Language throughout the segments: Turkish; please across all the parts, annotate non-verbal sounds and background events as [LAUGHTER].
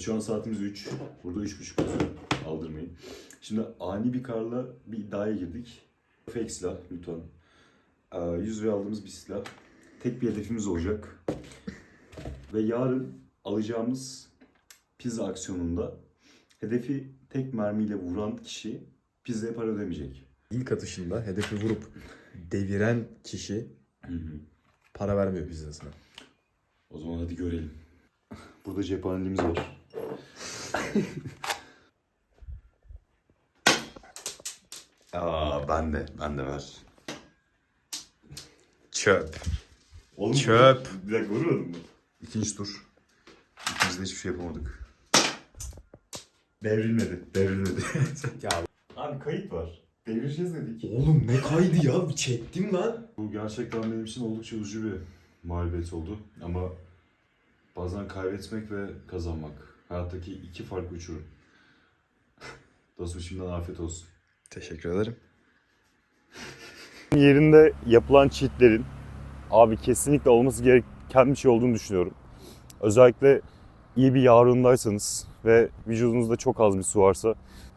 Şu an saatimiz 3. Burada 3.30 yazıyor. Aldırmayın. Şimdi ani bir karla bir iddiaya girdik. Fake silah lütfen. Ee, 100 liraya aldığımız bir silah. Tek bir hedefimiz olacak. Ve yarın alacağımız pizza aksiyonunda hedefi tek mermiyle vuran kişi pizzaya para ödemeyecek. İlk atışında hedefi vurup deviren kişi para vermiyor pizzasına. O zaman hadi görelim. Burada cephaneliğimiz var. [LAUGHS] Aa ben de, ben de ver. Çöp. Oğlum, Çöp. Bir dakika vurmadın mı? İkinci tur. İkimiz de hiçbir şey yapamadık. Devrilmedi, devrilmedi. [LAUGHS] Ya Abi kayıt var. Devireceğiz dedik. oğlum ne kaydı ya? Çektim lan. Bu gerçekten benim için oldukça üzücü bir mağlubiyet oldu. Ama bazen kaybetmek ve kazanmak. Hayattaki iki farklı uçurum. [LAUGHS] Dostum şimdiden afiyet olsun. Teşekkür ederim. [LAUGHS] yerinde yapılan cheatlerin abi kesinlikle olması gereken bir şey olduğunu düşünüyorum. Özellikle iyi bir yarındaysanız ve vücudunuzda çok az bir su varsa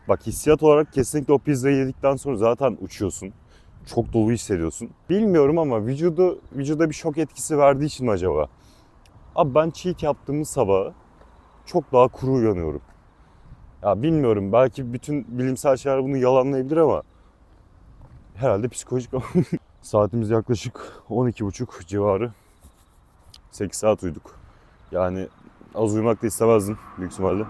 bak hissiyat olarak kesinlikle o pizzayı yedikten sonra zaten uçuyorsun. Çok dolu hissediyorsun. Bilmiyorum ama vücudu vücuda bir şok etkisi verdiği için mi acaba? Abi ben cheat yaptığımız sabah çok daha kuru uyanıyorum. Ya bilmiyorum belki bütün bilimsel şeyler bunu yalanlayabilir ama herhalde psikolojik [LAUGHS] Saatimiz yaklaşık 12.30 civarı. 8 saat uyuduk. Yani az uyumak da istemezdim büyük ihtimalle.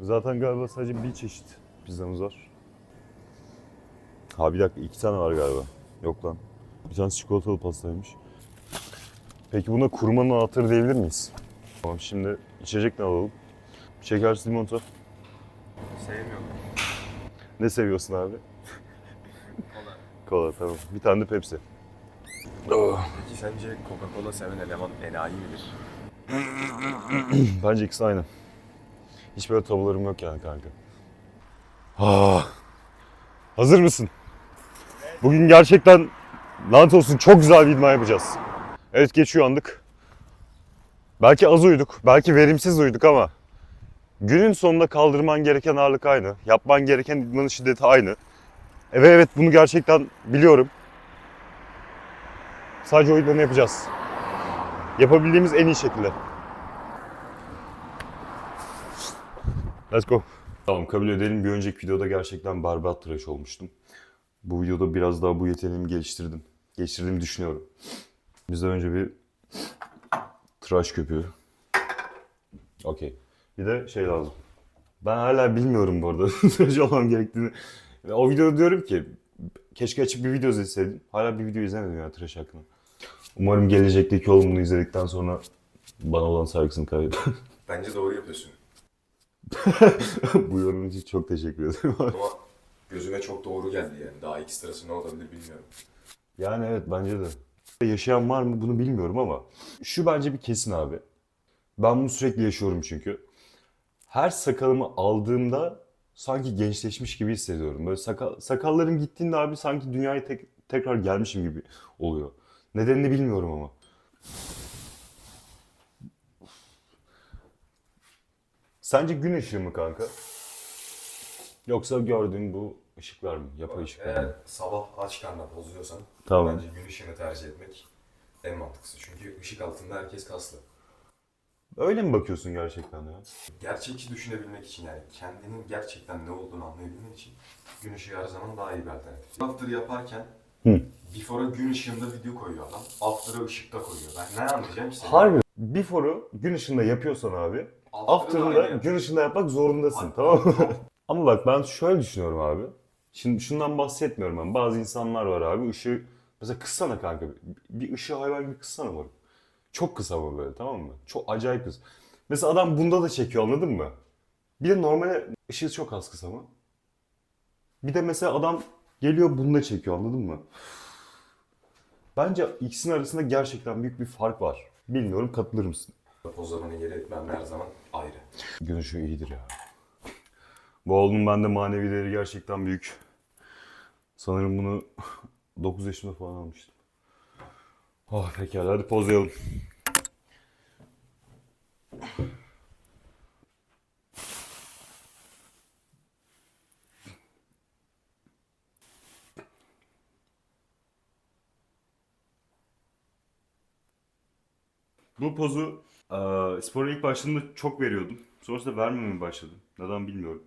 Zaten galiba sadece bir çeşit pizzamız var. Ha bir dakika iki tane var galiba. Yok lan. Bir tanesi çikolatalı pastaymış. Peki buna kurmanın anahtarı diyebilir miyiz? Tamam şimdi içecek ne alalım? Şekersiz limonata. Sevmiyorum. Ne seviyorsun abi? Kola. Kola tamam. Bir tane de Pepsi. Peki sence Coca-Cola seven eleman enayi midir? Bence ikisi aynı. Hiç böyle tabularım yok yani kanka. Ah. Hazır mısın? Bugün gerçekten lanet olsun çok güzel bir idman yapacağız. Evet geç uyandık. Belki az uyuduk, belki verimsiz uyuduk ama günün sonunda kaldırman gereken ağırlık aynı. Yapman gereken idmanın şiddeti aynı. E Ve evet bunu gerçekten biliyorum. Sadece o idmanı yapacağız. Yapabildiğimiz en iyi şekilde. Let's go. Tamam kabul edelim bir önceki videoda gerçekten berbat tıraş olmuştum. Bu videoda biraz daha bu yeteneğimi geliştirdim. Geliştirdiğimi düşünüyorum. Bizden önce bir tıraş köpüğü. Okey. Bir de şey lazım. Ben hala bilmiyorum bu arada [LAUGHS] tıraş olmam gerektiğini. O videoda diyorum ki keşke açıp bir video izleseydim. Hala bir video izlemedim ya tıraş hakkında. Umarım gelecekteki olumunu izledikten sonra bana olan saygısını kaybeder. [LAUGHS] Bence doğru yapıyorsun. Bu yorum için çok teşekkür ederim. [LAUGHS] Ama gözüme çok doğru geldi yani. Daha ekstrası ne olabilir bilmiyorum. yani evet bence de. Yaşayan var mı bunu bilmiyorum ama şu bence bir kesin abi. Ben bunu sürekli yaşıyorum çünkü. Her sakalımı aldığımda sanki gençleşmiş gibi hissediyorum. Böyle sakal, sakallarım gittiğinde abi sanki dünyaya tek, tekrar gelmişim gibi oluyor. Nedenini bilmiyorum ama. Sence gün ışığı mı kanka? Yoksa gördüğün bu ışıklar mı? Yapay ışıklar mı? Eğer sabah aç karnına bozuyorsan Tamam. bence gün ışığını tercih etmek en mantıklısı. Çünkü ışık altında herkes kaslı. Öyle mi bakıyorsun gerçekten ya? Gerçekçi düşünebilmek için yani kendinin gerçekten ne olduğunu anlayabilmek için gün ışığı her zaman daha iyi bir alternatif. After yaparken Hı. before'a gün ışığında video koyuyor adam. After'a ışıkta koyuyor. Ben ne anlayacağım ki senin? Harbi. Before'u gün ışığında yapıyorsan abi, after'ını da gün ışığında yapmak zorundasın Abi, tamam mı? [LAUGHS] Ama bak ben şöyle düşünüyorum abi. Şimdi şundan bahsetmiyorum ben. Bazı insanlar var abi ışığı mesela kıssana kanka. Bir ışığı hayvan gibi kıssana moruk. Çok kısa ama böyle tamam mı? Çok acayip kısa. Mesela adam bunda da çekiyor anladın mı? Bir de normale ışığı çok az kısa mı? Bir de mesela adam geliyor bunda çekiyor anladın mı? Bence ikisinin arasında gerçekten büyük bir fark var. Bilmiyorum katılır mısın? Pozlamanın yeri ben her zaman ayrı. Gün ışığı iyidir ya. Bu oğlum bende manevi değeri gerçekten büyük. Sanırım bunu [LAUGHS] 9 yaşımda falan almıştım. Oh pekala hadi pozlayalım. Bu pozu e, spora ilk başladığımda çok veriyordum. Sonrasında vermemeye başladım. Neden bilmiyorum.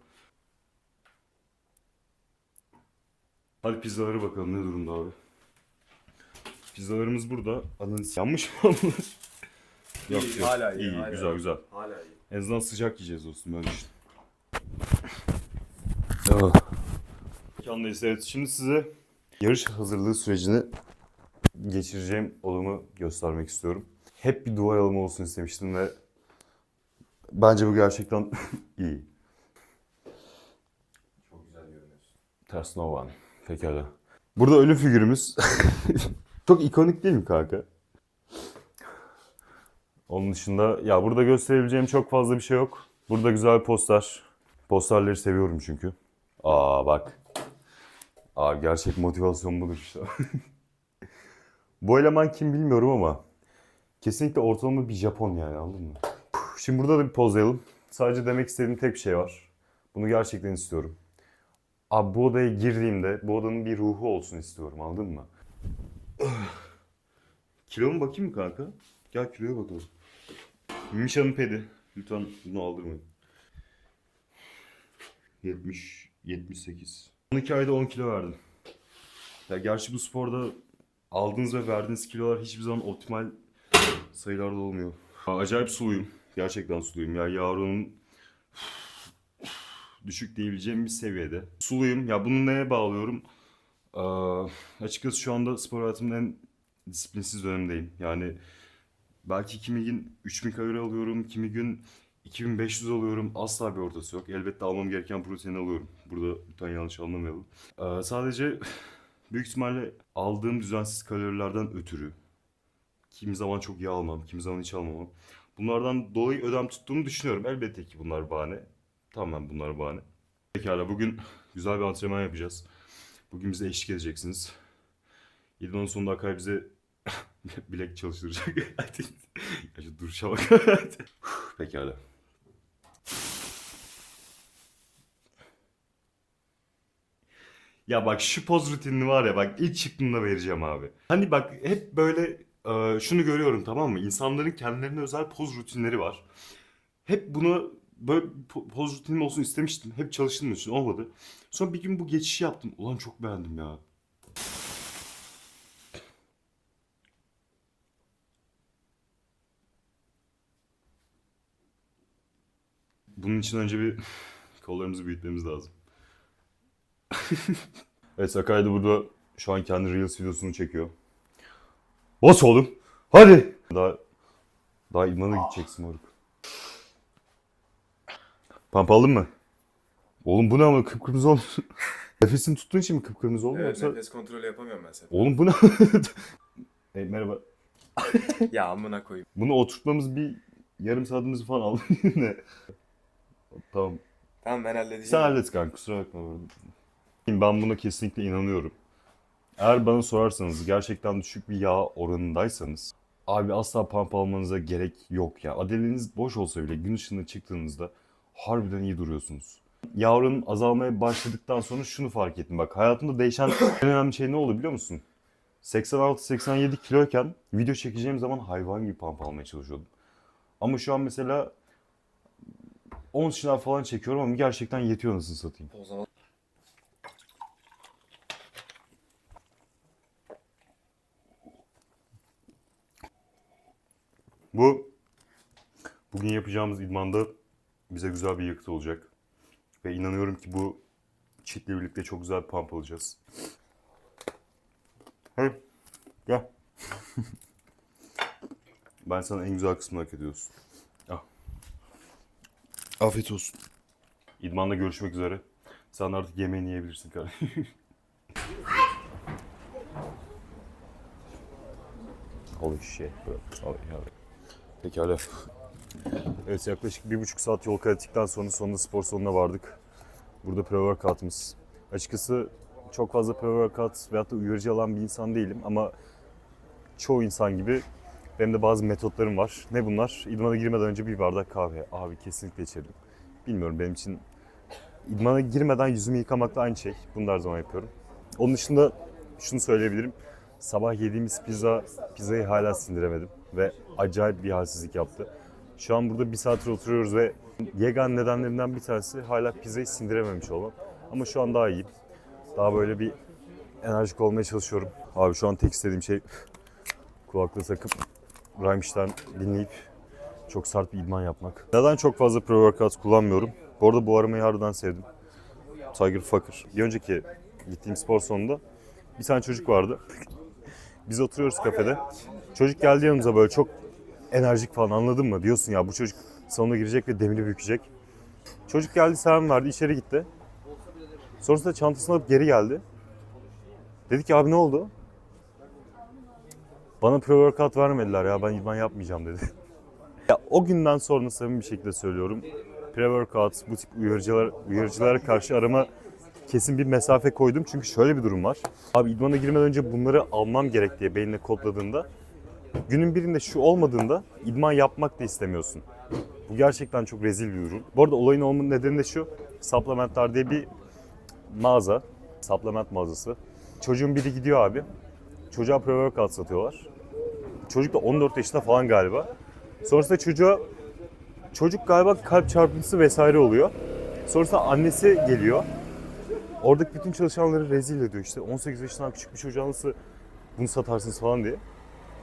Hadi pizzalara bakalım ne durumda abi. Pizzalarımız burada. Ananı s- yanmış mı bunlar? Yok, İyi, yok. hala iyi, İyi, hala güzel iyi. güzel. Hala iyi. En azından sıcak yiyeceğiz dostum böyle düşün. Mekandayız evet. Şimdi size yarış hazırlığı sürecini geçireceğim olumu göstermek istiyorum. Hep bir duvar alımı olsun istemiştim ve bence bu gerçekten [LAUGHS] iyi. Çok güzel görünüyorsun. Ters no one. Pekala. Burada ölü figürümüz. [LAUGHS] Çok ikonik değil mi kanka? Onun dışında ya burada gösterebileceğim çok fazla bir şey yok. Burada güzel poster. Posterleri seviyorum çünkü. Aa bak. Aa gerçek motivasyon budur işte. [LAUGHS] Bu eleman kim bilmiyorum ama kesinlikle ortalama bir Japon yani anladın mı? Şimdi burada da bir pozlayalım. Sadece demek istediğim tek bir şey var. Bunu gerçekten istiyorum. Abi bu odaya girdiğimde bu odanın bir ruhu olsun istiyorum anladın mı? [SIGHS] Kilo mu bakayım mı kanka? Gel kiloya bakalım. Mişa'nın pedi. Lütfen bunu aldırmayın. 70, 78. 12 ayda 10 kilo verdim. Ya gerçi bu sporda aldığınız ve verdiğiniz kilolar hiçbir zaman optimal sayılarda olmuyor. Acayip suluyum. Gerçekten suluyum. Ya Yavrunun düşük diyebileceğim bir seviyede. Suluyum. Ya bunu neye bağlıyorum? Ee, açıkçası şu anda spor hayatımın en disiplinsiz dönemindeyim. Yani belki kimi gün 3000 kalori alıyorum, kimi gün 2500 alıyorum. Asla bir ortası yok. Elbette almam gereken proteini alıyorum. Burada lütfen yanlış anlamayalım. Ee, sadece büyük ihtimalle aldığım düzensiz kalorilerden ötürü kimi zaman çok yağ almam, kimi zaman hiç almamam. Bunlardan dolayı ödem tuttuğumu düşünüyorum. Elbette ki bunlar bahane. Tamamen bunlar bahane. Pekala bugün güzel bir antrenman yapacağız. Bugün bize eşlik edeceksiniz. İdmanın sonunda Akay bize [LAUGHS] bilek çalıştıracak. [LAUGHS] Ya şu duruşa bak. [LAUGHS] Pekala. Ya bak şu poz rutinini var ya bak ilk çıktığında vereceğim abi. Hani bak hep böyle e, şunu görüyorum tamam mı? İnsanların kendilerine özel poz rutinleri var. Hep bunu böyle po- poz rutinim olsun istemiştim. Hep çalıştığım için olmadı. Sonra bir gün bu geçişi yaptım. Ulan çok beğendim ya. Bunun için önce bir [LAUGHS] kollarımızı büyütmemiz lazım. [LAUGHS] evet Sakai da burada şu an kendi Reels videosunu çekiyor. Bas oğlum. Hadi. Daha daha idmana gideceksin moruk. Pump aldın mı? Oğlum bu ne ama kıpkırmızı olmuş. [LAUGHS] Nefesini tuttuğun için mi kıpkırmızı oldu Evet yoksa? nefes kontrolü yapamıyorum ben senin. Oğlum bu ne? [LAUGHS] e, merhaba. [LAUGHS] ya amına koyayım. Bunu oturtmamız bir yarım saatimizi falan aldı yine. Tamam. Tamam ben halledeceğim. Sen hallet kanka kusura bakma. Ben buna kesinlikle inanıyorum. Eğer bana sorarsanız gerçekten düşük bir yağ oranındaysanız abi asla pump almanıza gerek yok ya. Adeleniz boş olsa bile gün ışığına çıktığınızda harbiden iyi duruyorsunuz. Oranım azalmaya başladıktan sonra şunu fark ettim. Bak hayatımda değişen en önemli şey ne oldu biliyor musun? 86-87 kiloyken video çekeceğim zaman hayvan gibi pump almaya çalışıyordum. Ama şu an mesela 10 şınav falan çekiyorum ama gerçekten yetiyor nasıl satayım. O zaman Bu bugün yapacağımız idmanda bize güzel bir yakıt olacak. Ve inanıyorum ki bu çitle birlikte çok güzel bir pump alacağız. Hadi gel. [LAUGHS] ben sana en güzel kısmını hak ediyorsun. Al. Afiyet olsun. İdmanda görüşmek üzere. Sen artık yemeğini yiyebilirsin kardeşim. [LAUGHS] Holy shit bro. Oh, yeah. Pekala. Evet yaklaşık bir buçuk saat yol kat sonra sonunda spor salonuna vardık. Burada pre-workout'ımız. Açıkçası çok fazla pre-workout veyahut da uyarıcı alan bir insan değilim ama çoğu insan gibi benim de bazı metotlarım var. Ne bunlar? İdmana girmeden önce bir bardak kahve. Abi kesinlikle içerim. Bilmiyorum benim için idmana girmeden yüzümü yıkamakla aynı şey. Bunu her zaman yapıyorum. Onun dışında şunu söyleyebilirim. Sabah yediğimiz pizza, pizzayı hala sindiremedim. ve acayip bir halsizlik yaptı. Şu an burada bir saattir oturuyoruz ve yegane nedenlerinden bir tanesi hala pizzayı sindirememiş olmam. Ama şu an daha iyiyim. Daha böyle bir enerjik olmaya çalışıyorum. Abi şu an tek istediğim şey kulaklığı takıp Rammstein dinleyip çok sert bir idman yapmak. Neden çok fazla pre-workout kullanmıyorum? Bu arada bu aramayı harbiden sevdim. Tiger Fucker. Bir önceki gittiğim spor salonunda bir tane çocuk vardı. [LAUGHS] Biz oturuyoruz kafede. Çocuk geldi yanımıza böyle çok enerjik falan anladın mı? Diyorsun ya bu çocuk salona girecek ve demiri bükecek. Çocuk geldi selam verdi içeri gitti. Sonrasında çantasını alıp geri geldi. Dedi ki abi ne oldu? Bana pre-workout vermediler ya ben idman yapmayacağım dedi. [LAUGHS] ya o günden sonra samimi bir şekilde söylüyorum. Pre-workout bu tip uyarıcılar, uyarıcılara karşı arama kesin bir mesafe koydum. Çünkü şöyle bir durum var. Abi idmana girmeden önce bunları almam gerek diye beynine kodladığında günün birinde şu olmadığında idman yapmak da istemiyorsun. Bu gerçekten çok rezil bir ürün. Bu arada olayın olmanın nedeni de şu. Supplementler diye bir mağaza. Supplement mağazası. Çocuğun biri gidiyor abi. Çocuğa pre-workout satıyorlar. Çocuk da 14 yaşında falan galiba. Sonrasında çocuğa çocuk galiba kalp çarpıntısı vesaire oluyor. Sonrasında annesi geliyor. Oradaki bütün çalışanları rezil ediyor işte. 18 yaşından küçük bir çocuğa nasıl bunu satarsınız falan diye.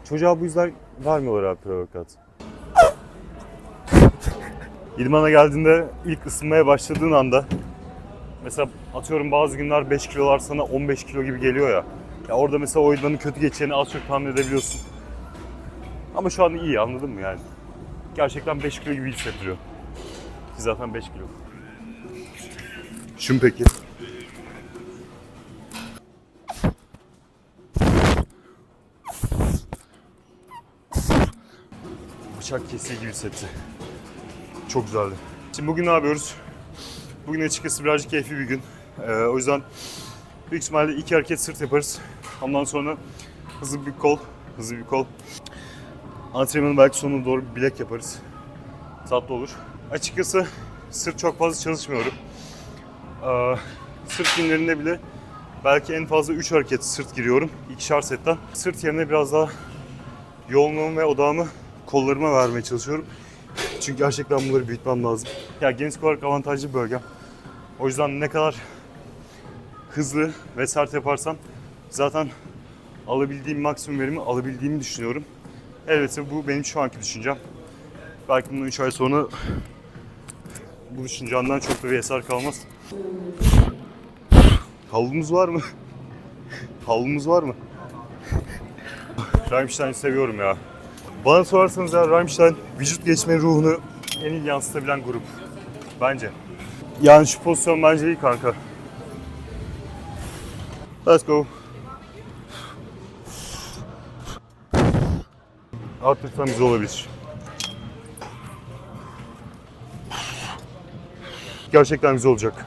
Çocuğa bu yüzden vermiyorlar abi pre-workout. İdmana geldiğinde ilk ısınmaya başladığın anda mesela atıyorum bazı günler 5 kilolar sana 15 kilo gibi geliyor ya. Ya orada mesela o idmanın kötü geçeceğini az çok tahmin edebiliyorsun. Ama şu an iyi anladın mı yani? Gerçekten 5 kilo gibi hissettiriyor. Ki zaten 5 kilo. Şun peki? Bıçak kesiği gibi hissetti. Çok güzeldi. Şimdi bugün ne yapıyoruz? Bugün açıkçası birazcık keyifli bir gün. Ee, o yüzden büyük ihtimalle iki hareket sırt yaparız. Ondan sonra hızlı bir kol, hızlı bir kol. Antrenmanın belki sonuna doğru bir bilek yaparız. Tatlı olur. Açıkçası sırt çok fazla çalışmıyorum. Ee, sırt günlerinde bile belki en fazla 3 hareket sırt giriyorum. İkişer setten. Sırt yerine biraz daha yoğunluğumu ve odağımı kollarıma vermeye çalışıyorum. Çünkü gerçekten bunları büyütmem lazım. Ya genç olarak avantajlı bir bölgem. O yüzden ne kadar hızlı ve sert yaparsam zaten alabildiğim maksimum verimi alabildiğimi düşünüyorum. Elbette bu benim şu anki düşüncem. Belki bundan 3 ay sonra bu düşüncemden çok da bir eser kalmaz. Havlumuz var mı? [LAUGHS] Havlumuz var mı? [LAUGHS] Rammstein'i seviyorum ya. Bana sorarsanız ya Rammstein vücut geçme ruhunu en iyi yansıtabilen grup. Bence. Yani şu pozisyon bence iyi kanka. Let's go. Arttırsam güzel olabilir. Gerçekten güzel olacak.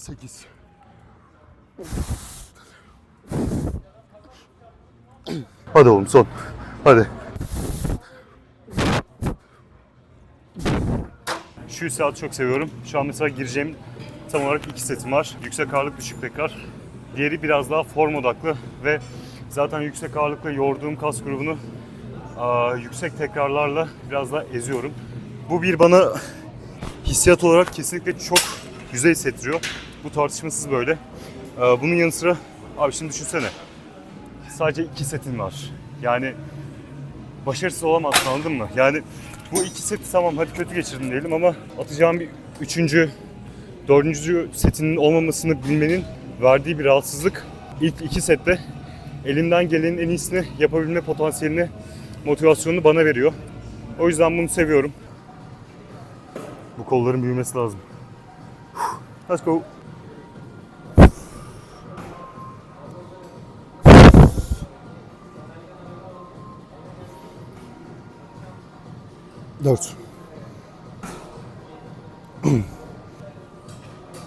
8. Hadi oğlum son. Hadi. Şu saat çok seviyorum. Şu an mesela gireceğim tam olarak iki setim var. Yüksek ağırlık, düşük tekrar. Diğeri biraz daha form odaklı ve zaten yüksek ağırlıkla yorduğum kas grubunu aa, yüksek tekrarlarla biraz daha eziyorum. Bu bir bana hissiyat olarak kesinlikle çok güzel hissettiriyor. Bu tartışmasız böyle. Aa, bunun yanı sıra abi şimdi düşünsene. Sadece iki setin var. Yani başarısız olamazsın anladın mı? Yani bu iki seti tamam hadi kötü geçirdin diyelim ama atacağım bir üçüncü, dördüncü setinin olmamasını bilmenin verdiği bir rahatsızlık ilk iki sette elimden gelenin en iyisini yapabilme potansiyelini, motivasyonunu bana veriyor. O yüzden bunu seviyorum. Bu kolların büyümesi lazım. Let's go. Dört.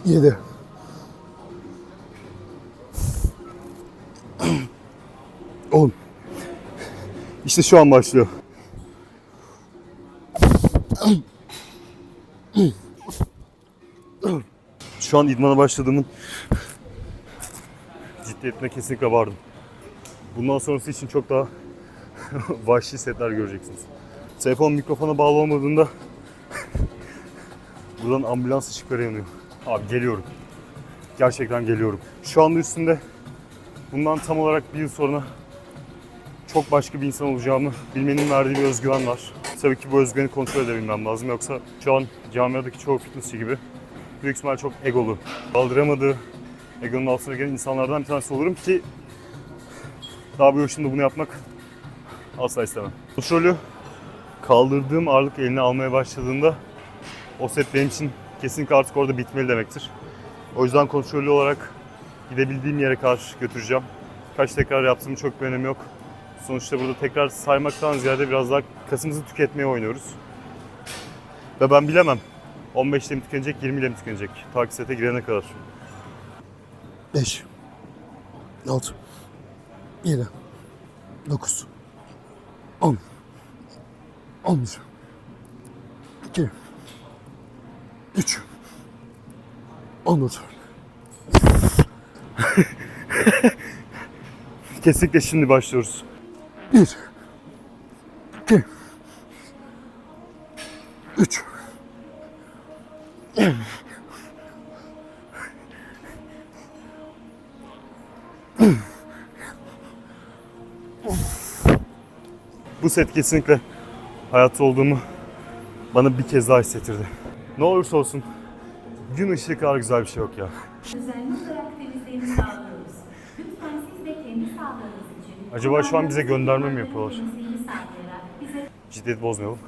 Yedi. On. İşte şu an başlıyor. Şu an idmana başladığımın ciddiyetine kesinlikle vardım. Bundan sonrası için çok daha [LAUGHS] vahşi setler göreceksiniz. Telefon mikrofona bağlı olmadığında [LAUGHS] buradan ambulans ışıkları yanıyor. Abi geliyorum. Gerçekten geliyorum. Şu anda üstünde bundan tam olarak bir yıl sonra çok başka bir insan olacağımı bilmenin verdiği bir özgüven var. Tabii ki bu özgüveni kontrol edebilmem lazım. Yoksa şu an camiadaki çoğu fitnessçi gibi büyük ihtimal çok egolu. Kaldıramadığı egonun altına gelen insanlardan bir tanesi olurum ki daha bu yaşımda bunu yapmak asla istemem. Kontrolü kaldırdığım ağırlık eline almaya başladığında o set benim için kesinlikle artık orada bitmeli demektir. O yüzden kontrollü olarak gidebildiğim yere kadar götüreceğim. Kaç tekrar yaptığımın çok bir önemi yok. Sonuçta burada tekrar saymaktan ziyade biraz daha kasımızı tüketmeye oynuyoruz. Ve ben bilemem. 15 ile mi tükenecek, 20 ile mi tükenecek? Ta ki sete girene kadar. 5 6 7 9 10 11 2 3 14 Kesinlikle şimdi başlıyoruz. 1 2 3 Bu set kesinlikle hayatta olduğumu bana bir kez daha hissettirdi. Ne olursa olsun gün ışığı kadar güzel bir şey yok ya. Düzenli olarak temizliğini sağlıyoruz. Lütfen siz de kendi sağlığınız için... Acaba şu an bize gönderme mi yapıyorlar? Temizliğini sağlayarak bize Ciddiyet bozmayalım.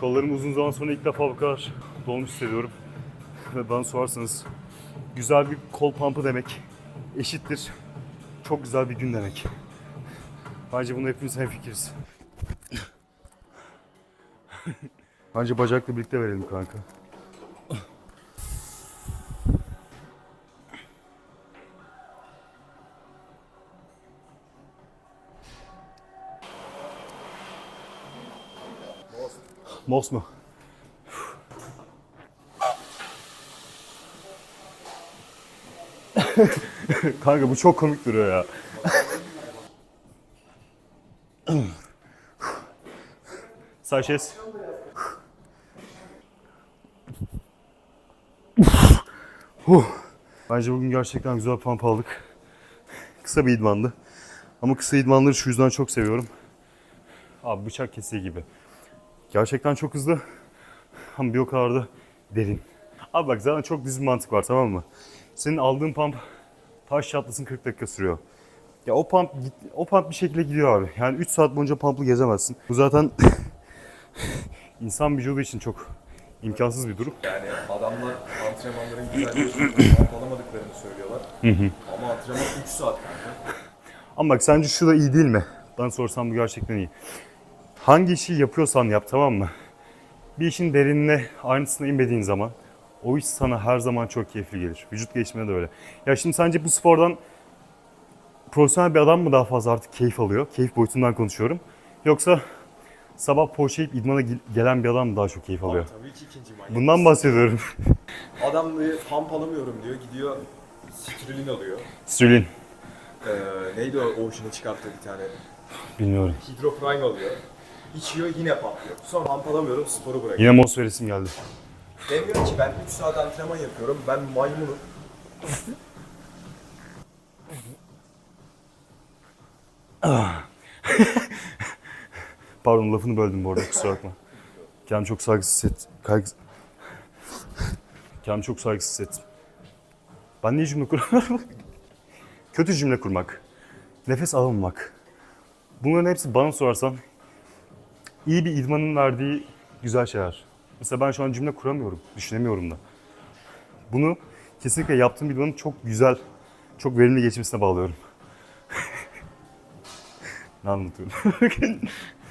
Kollarım uzun zaman sonra ilk defa bu kadar dolmuş hissediyorum. Ve bana sorarsanız güzel bir kol pump'ı demek eşittir. Çok güzel bir gün demek. Bence bunu hepimiz hemfikiriz. [LAUGHS] Bence bacakla birlikte verelim kanka. Mos mu? [LAUGHS] Kanka bu çok komik duruyor ya. Sanchez. Bence bugün gerçekten güzel pump aldık. Kısa bir idmandı. Ama kısa idmanları şu yüzden çok seviyorum. Abi bıçak kesiği gibi. Gerçekten çok hızlı ama bir o kadar da derin. Abi bak zaten çok düz mantık var tamam mı? Senin aldığın pump taş çatlasın 40 dakika sürüyor. Ya o pump o pump bir şekilde gidiyor abi. Yani 3 saat boyunca pump'lı gezemezsin. Bu zaten [LAUGHS] insan vücudu için çok imkansız bir durum. Yani adamlar antrenmanların [LAUGHS] güzel geçtiğini, kamp alamadıklarını söylüyorlar. Ama antrenman 3 saat kanka. Ama bak sence şu da iyi değil mi? Ben sorsam bu gerçekten iyi. Hangi işi yapıyorsan yap tamam mı? Bir işin derinine aynısına inmediğin zaman o iş sana her zaman çok keyifli gelir. Vücut gelişimine de öyle. Ya şimdi sence bu spordan profesyonel bir adam mı daha fazla artık keyif alıyor? Keyif boyutundan konuşuyorum. Yoksa sabah poğaçayıp idmana gel- gelen bir adam mı daha çok keyif alıyor? Tabii ki ikinci manyak. Bundan bahsediyorum. [LAUGHS] Adam diyor pump alamıyorum diyor. Gidiyor Citrulin alıyor. Sülin. Ee, neydi o Ocean'ı çıkarttığı bir tane? Bilmiyorum. Hydroprime alıyor. İçiyor yine pumplıyor. Sonra pump alamıyorum sporu bırakıyor. Yine Mos veresim geldi. Demiyor ki ben 3 saat antrenman yapıyorum. Ben maymunum. [LAUGHS] Pardon lafını böldüm bu arada kusura bakma. Kendimi çok saygısız hissettim. Kaygı... Kendimi çok saygısız hissettim. Ben niye cümle kuramıyorum? [LAUGHS] Kötü cümle kurmak. Nefes alamamak. Bunların hepsi bana sorarsan iyi bir idmanın verdiği güzel şeyler. Mesela ben şu an cümle kuramıyorum. Düşünemiyorum da. Bunu kesinlikle yaptığım idmanın çok güzel, çok verimli geçmesine bağlıyorum. [LAUGHS] ne anlatıyorum? [LAUGHS]